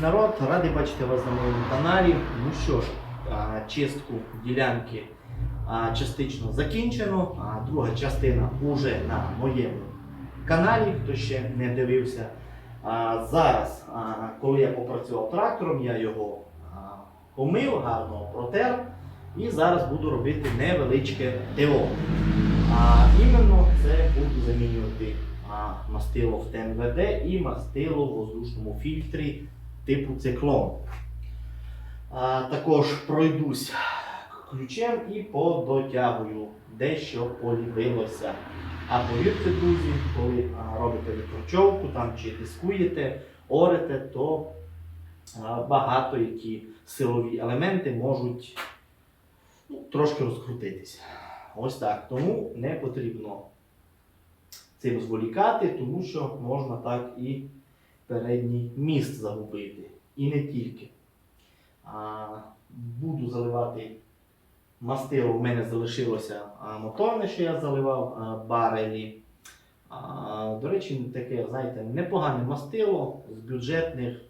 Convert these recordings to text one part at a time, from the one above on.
Привіт, народ! Радий бачити вас на моєму каналі. Ну що ж, чистку ділянки частично закінчено, а друга частина уже на моєму каналі, хто ще не дивився. Зараз, коли я попрацював трактором, я його помив, гарно протер. І зараз буду робити невеличке ТО. А іменно це буду замінювати мастило в ТНВД і мастило в воздушному фільтрі типу циклон. А, також пройдусь ключем і подотягую дещо полівилося. А повірте, друзі, коли робите відкручовку там, чи дискуєте, орете, то багато які силові елементи можуть ну, трошки розкрутитися. Ось так. Тому не потрібно цим зволікати, тому що можна так і передній міст загубити. І не тільки. А, буду заливати мастило. У мене залишилося моторне, що я заливав барелі. А, до речі, таке, знаєте, непогане мастило з бюджетних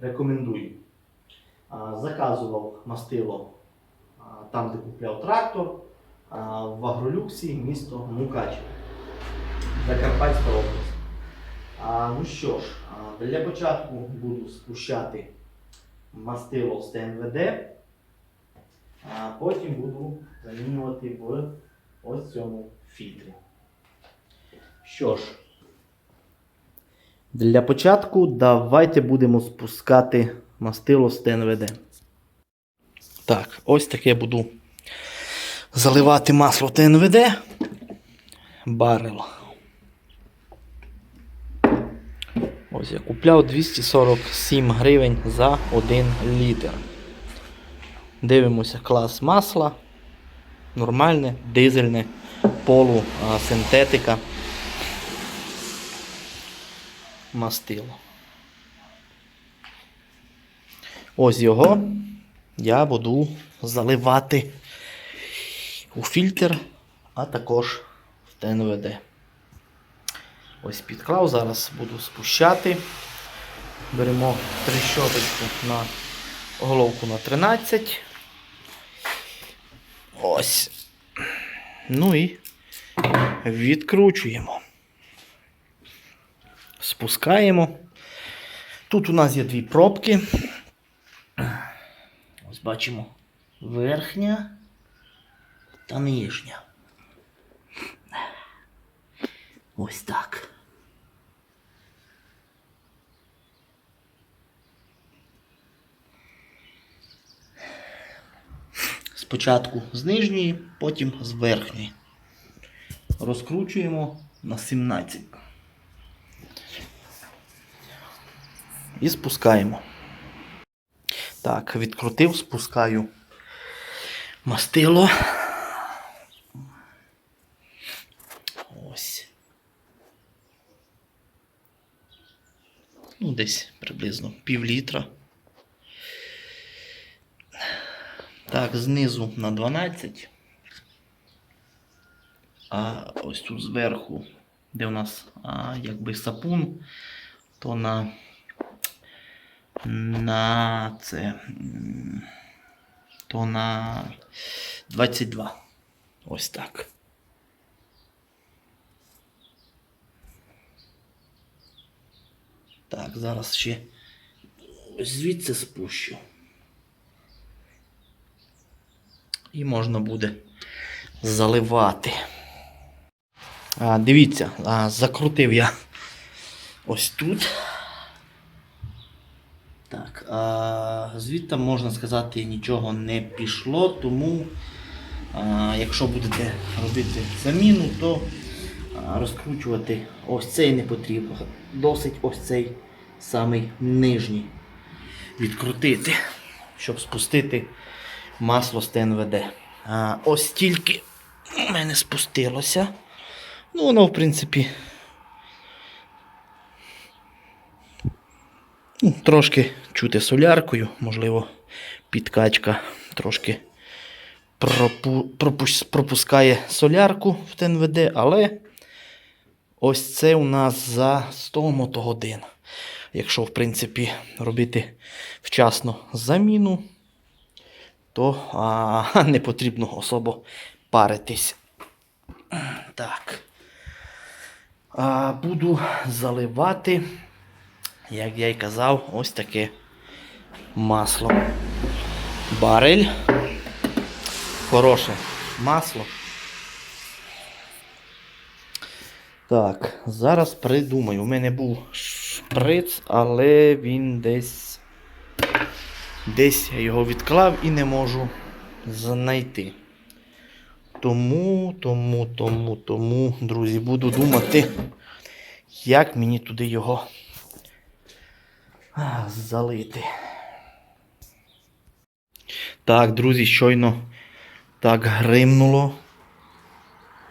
рекомендую. А, заказував мастило а, там, де купляв трактор, а, в Агролюксі, місто Мукачево, Закарпатська область. А, ну що ж, для початку буду спущати мастило з ТНВД, а потім буду замінювати в ось цьому фільтрі. Що ж, для початку давайте будемо спускати мастило з ТНВД. Так, ось таке буду заливати масло ТНВД. Барел. Я купляв 247 гривень за 1 літр. Дивимося клас масла. Нормальне, дизельне, полу, а, синтетика. Мастило. Ось його я буду заливати у фільтр, а також в ТНВД. Ось підклав, зараз буду спущати. Беремо трещоточку на головку на 13. Ось. Ну і відкручуємо. Спускаємо. Тут у нас є дві пробки. Ось бачимо верхня та нижня. Ось так. Спочатку з нижньої, потім з верхньої. Розкручуємо на 17. І спускаємо. Так, відкрутив, спускаю мастило. Ось. Ну, десь приблизно пів літра. Так, знизу на 12. А ось тут зверху, де у нас а, якби сапун, то на на це. То на 22. Ось так. Так, зараз ще звідси спущу. І можна буде заливати. А, дивіться, а, закрутив я ось тут. Так, а, звідти можна сказати нічого не пішло, тому а, якщо будете робити заміну, то розкручувати ось цей не потрібно. Досить ось цей самий нижній відкрутити, щоб спустити масло з ТНВД. А, ось тільки у мене спустилося. Ну, воно, в принципі, ну, трошки чути соляркою, можливо, підкачка трошки пропу, пропус- пропускає солярку в ТНВД, але ось це у нас за 100 мотогодин. якщо, в принципі, робити вчасно заміну, то а, не потрібно особо паритись. Так. А, буду заливати, як я й казав, ось таке масло. Барель. Хороше масло. Так, зараз придумаю. У мене був шприц, але він десь. Десь я його відклав і не можу знайти. Тому, тому, тому, тому, друзі, буду думати, як мені туди його залити. Так, друзі, щойно так гримнуло,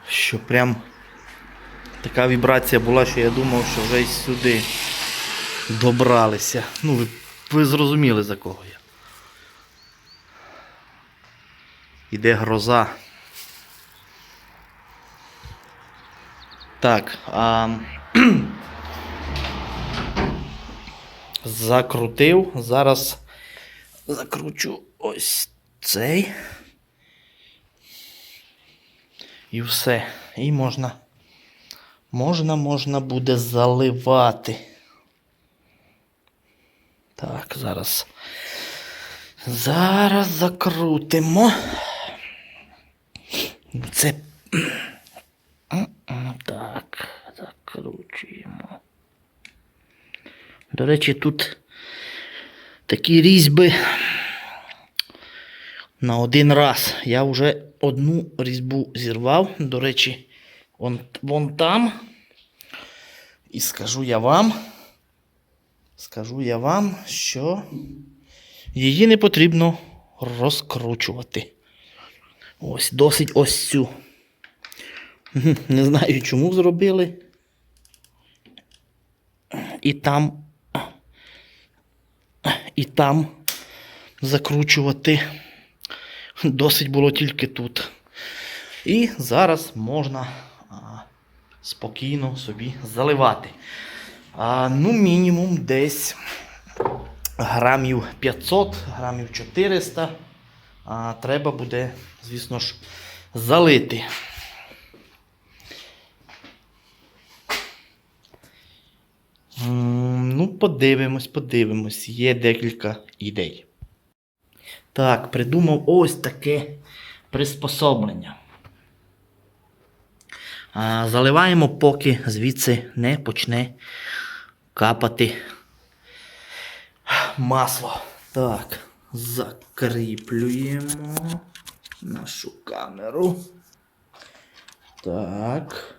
що прям така вібрація була, що я думав, що вже сюди добралися. Ну, ви, ви зрозуміли за кого я. Іде гроза. Так, а... закрутив. Зараз закручу ось цей. І все. І можна. Можна, можна буде заливати. Так, зараз. Зараз закрутимо. Це. Так, закручуємо. До речі, тут такі різьби на один раз. Я вже одну різьбу зірвав. До речі, вон, вон там. І скажу я вам, скажу я вам, що її не потрібно розкручувати. Ось, досить ось цю. Не знаю, чому зробили. І там. І там закручувати. Досить було тільки тут. І зараз можна спокійно собі заливати. А, ну, мінімум десь грамів 500, грамів 400. А, треба буде, звісно ж, залити. Ну, подивимось, подивимось. Є декілька ідей. Так, придумав ось таке приспособлення. Заливаємо, поки звідси не почне капати масло. Так, закріплюємо нашу камеру. Так.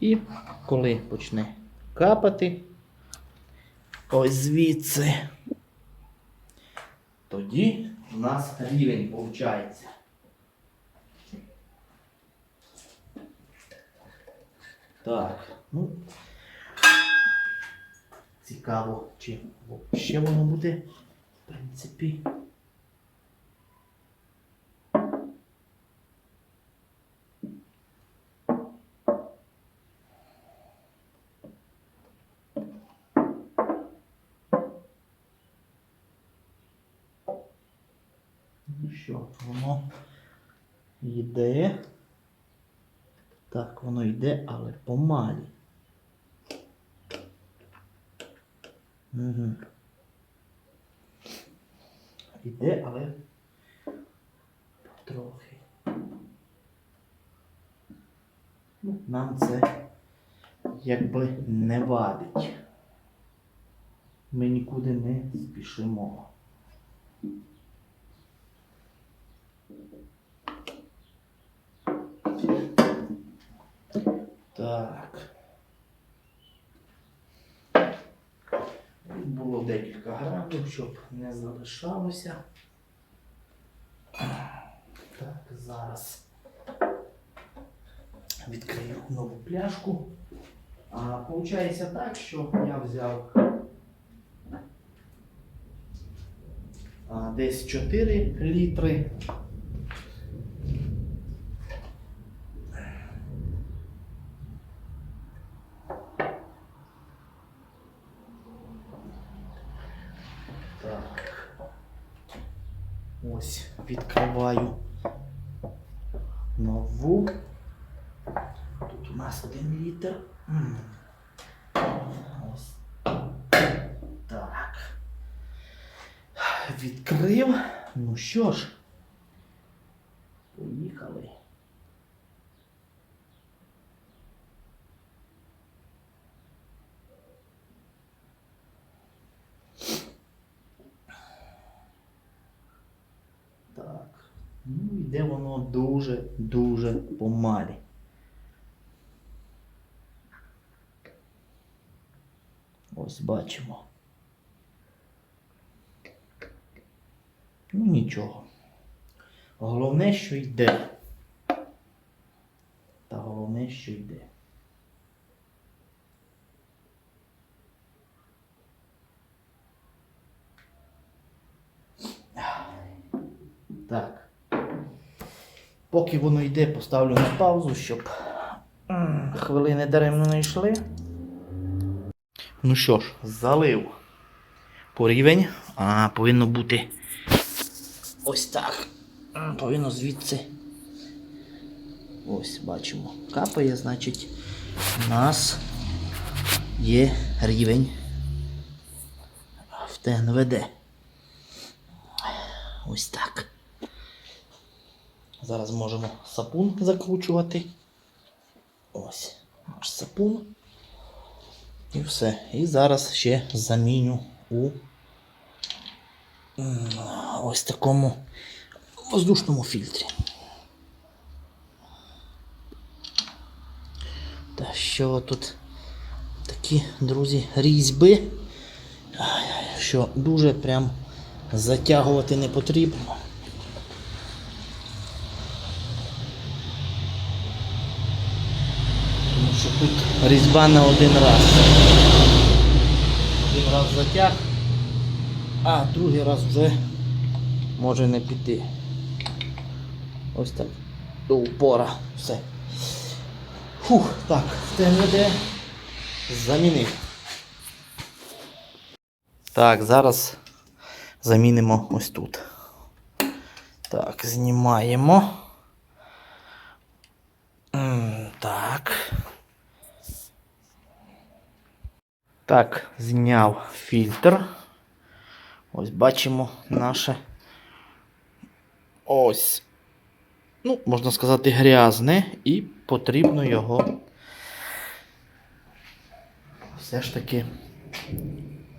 І коли почне капати, ось звідси, тоді у нас рівень повчається. Так, ну цікаво, чи ще воно буде, в принципі. Ну що, воно йде. Так, воно йде, але помалі. Угу. Іде, але трохи. Ну, нам це якби не вадить. Ми нікуди не спішимо. Так. Було декілька грамів, щоб не залишалося. Так, зараз відкрию нову пляшку. А, Получається так, що я взяв десь 4 літри. Так. Відкриваю нову. Тут у нас один літр. Ось так. Відкрив. Ну що ж, поїхали. Так. Ну, йде воно дуже-дуже помалі. Ось бачимо. Ну нічого. Головне, що йде. Та головне, що йде. Так. Поки воно йде, поставлю на паузу, щоб хвилини даремно не йшли. Ну що ж, залив порівень, а повинно бути ось так. Повинно звідси. Ось бачимо. Капає, значить, у нас є рівень в ТНВД. Ось так. Зараз можемо сапун закручувати. Ось наш сапун. І все. І зараз ще заміню у ось такому воздушному фільтрі. Та що тут такі, друзі, різьби, що дуже прям затягувати не потрібно. Тому що тут різьба на один раз. Один раз затяг, а другий раз вже може не піти. Ось так. До упора. Все. Фух, так, ТНВД замінив. Так, зараз замінимо ось тут. Так, знімаємо. М, Так. Так, зняв фільтр. Ось бачимо наше. Ось. Ну, можна сказати, грязне, і потрібно його все ж таки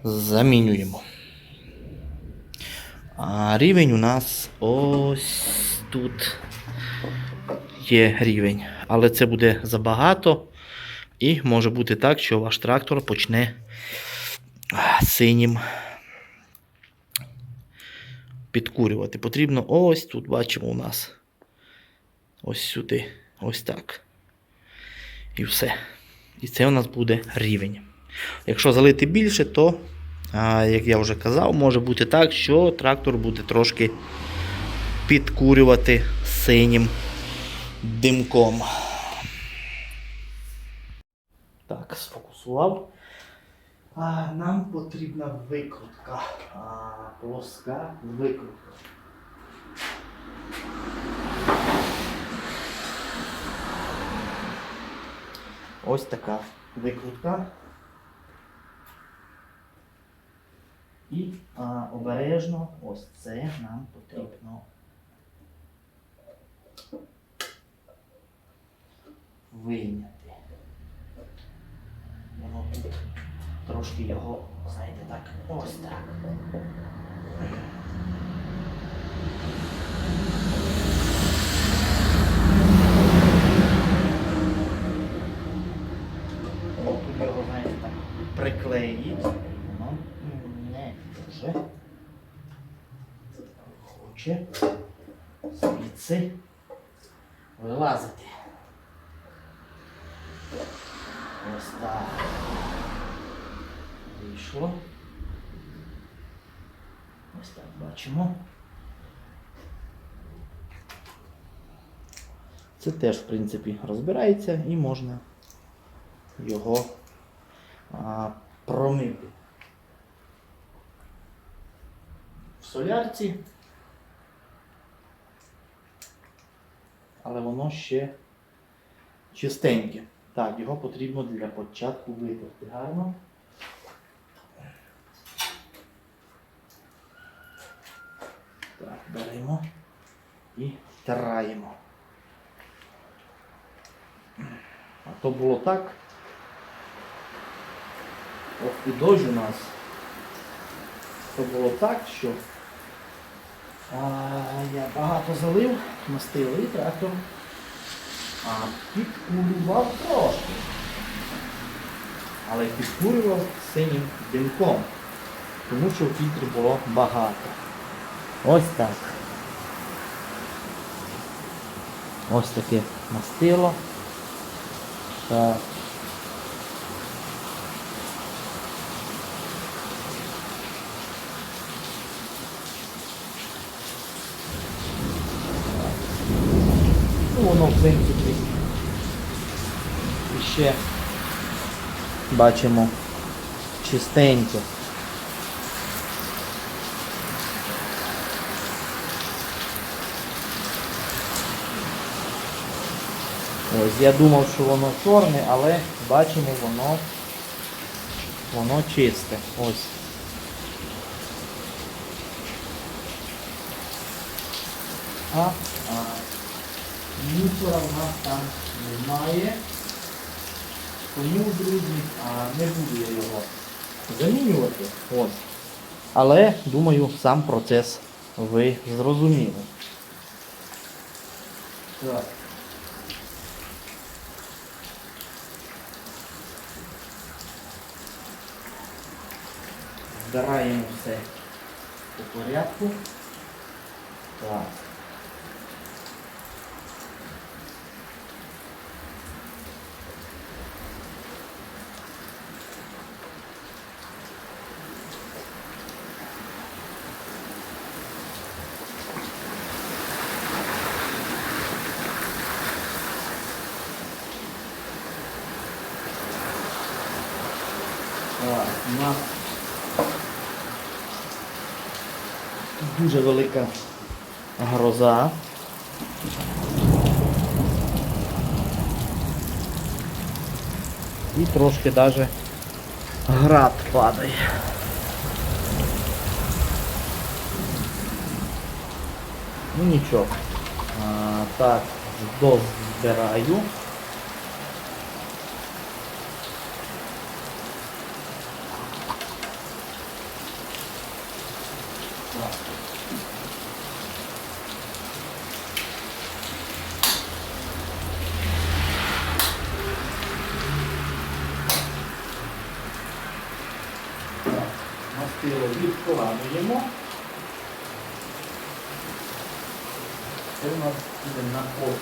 замінюємо. А рівень у нас ось тут є рівень. Але це буде забагато. І може бути так, що ваш трактор почне синім підкурювати. Потрібно ось тут бачимо у нас. Ось сюди. Ось так. І все. І це у нас буде рівень. Якщо залити більше, то, як я вже казав, може бути так, що трактор буде трошки підкурювати синім димком. Так, сфокусував. А, нам потрібна викрутка. А, плоска викрутка. Ось така викрутка. І а, обережно ось це нам потрібно вийняти. Тут трошки його, знаєте, так, ось так. Тут його, знаєте, так приклеїть. Воно не дуже хоче звідси вилазити. Ось так. Вийшло. Ось так бачимо. Це теж, в принципі, розбирається і можна його а, промити. В солярці. Але воно ще чистеньке. Так, його потрібно для початку витерти гарно. Так, беремо і втираємо. А то було так. Ох і дощ у нас. То було так, що а, я багато залив, мастили трактор, а підкурював трошки. Але підкурював синім димком, тому що в фільтрі було багато. Ось так. Ось таке мастило. Так. Воно в принципі ще бачимо чистеньке. Ось, я думав, що воно чорне, але бачимо, воно, воно чисте. Ось. А, а мусора в нас там немає. Тому, друзі, а, не буду я його замінювати. Ось. Але, думаю, сам процес ви зрозуміли. Так. Збираємо все по порядку. Так, у нас дуже велика гроза. І трошки навіть град падає. Ну нічого. А, так, дозбираю. Так, Мастило відкладуємо. Це у нас буде на ось.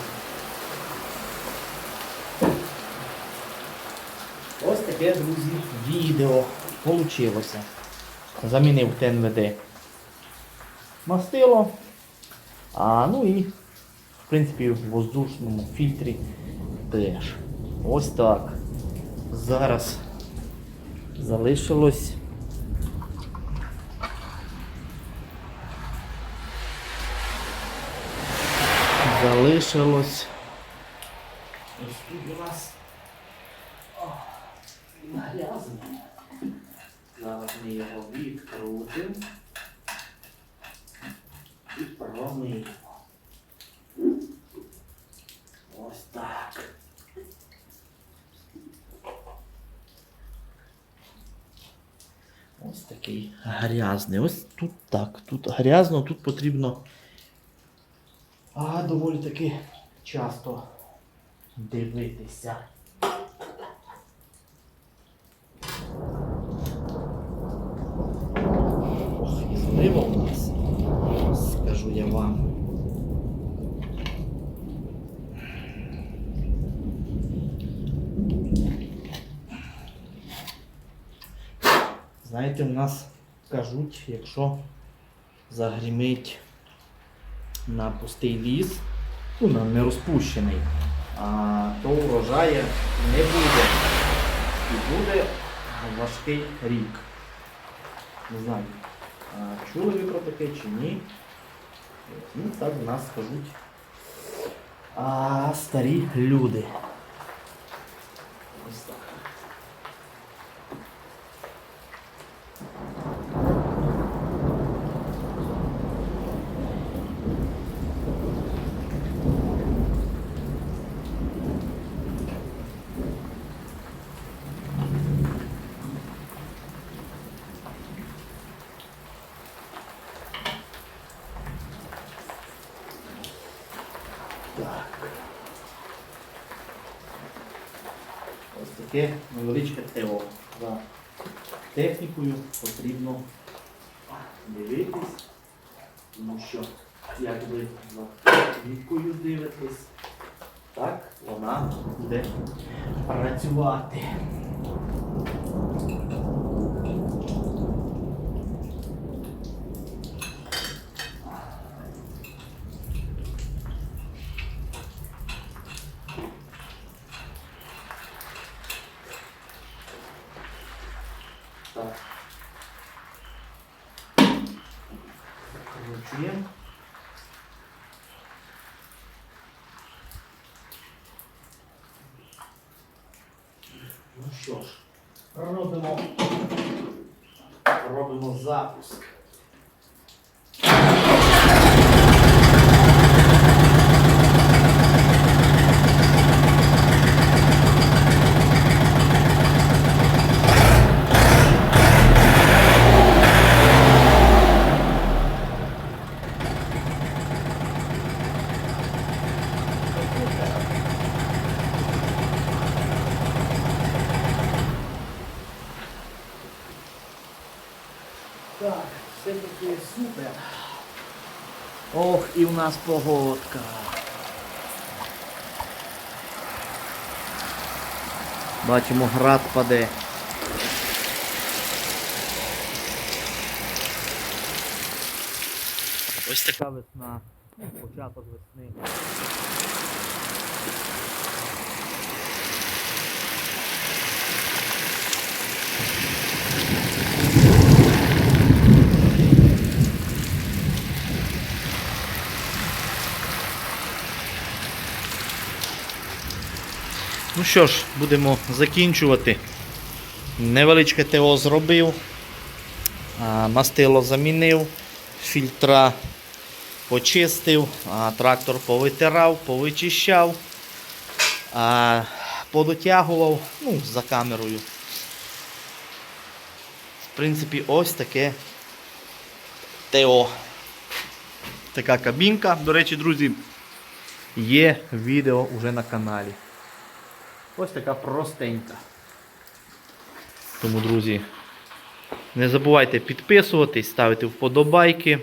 Ось таке, друзі, відео получилося. Замінив ТНВД мастило. А, ну і, в принципі, в воздушному фільтрі теж. Ось так. Зараз залишилось. Залишилось. Ось тут у нас о, грязне. Зараз ми його відкрутимо і промиємо. Ось так. Ось такий грязний. Ось тут так. Тут грязно, тут потрібно а, доволі таки часто дивитися. Ох, і злива у нас, скажу я вам. Знаєте, у нас кажуть, якщо загрімить на пустий ліс, ну, на нерозпущений, то урожаю не буде. І буде важкий рік. Не знаю, чули ви про таке чи ні. Ну, так в нас скажуть а, старі люди. Ось так. Так. Ось таке невеличке ТО. За технікою потрібно дивитись, тому що як ви за технікою дивитесь, так вона буде працювати. Так. Вручуємо. Ну що ж, робимо, робимо запуск. Ох, і в нас погодка. Бачимо, град паде. Ось така весна. Початок весни. Ну що ж, будемо закінчувати. Невеличке ТО зробив, мастило замінив, фільтра почистив, трактор повитирав, повичищав, подотягував ну, за камерою. В принципі, ось таке ТО. Така кабінка. До речі, друзі, є відео вже на каналі. Ось така простенька. Тому, друзі, не забувайте підписуватись, ставити вподобайки.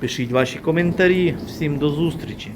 Пишіть ваші коментарі. Всім до зустрічі!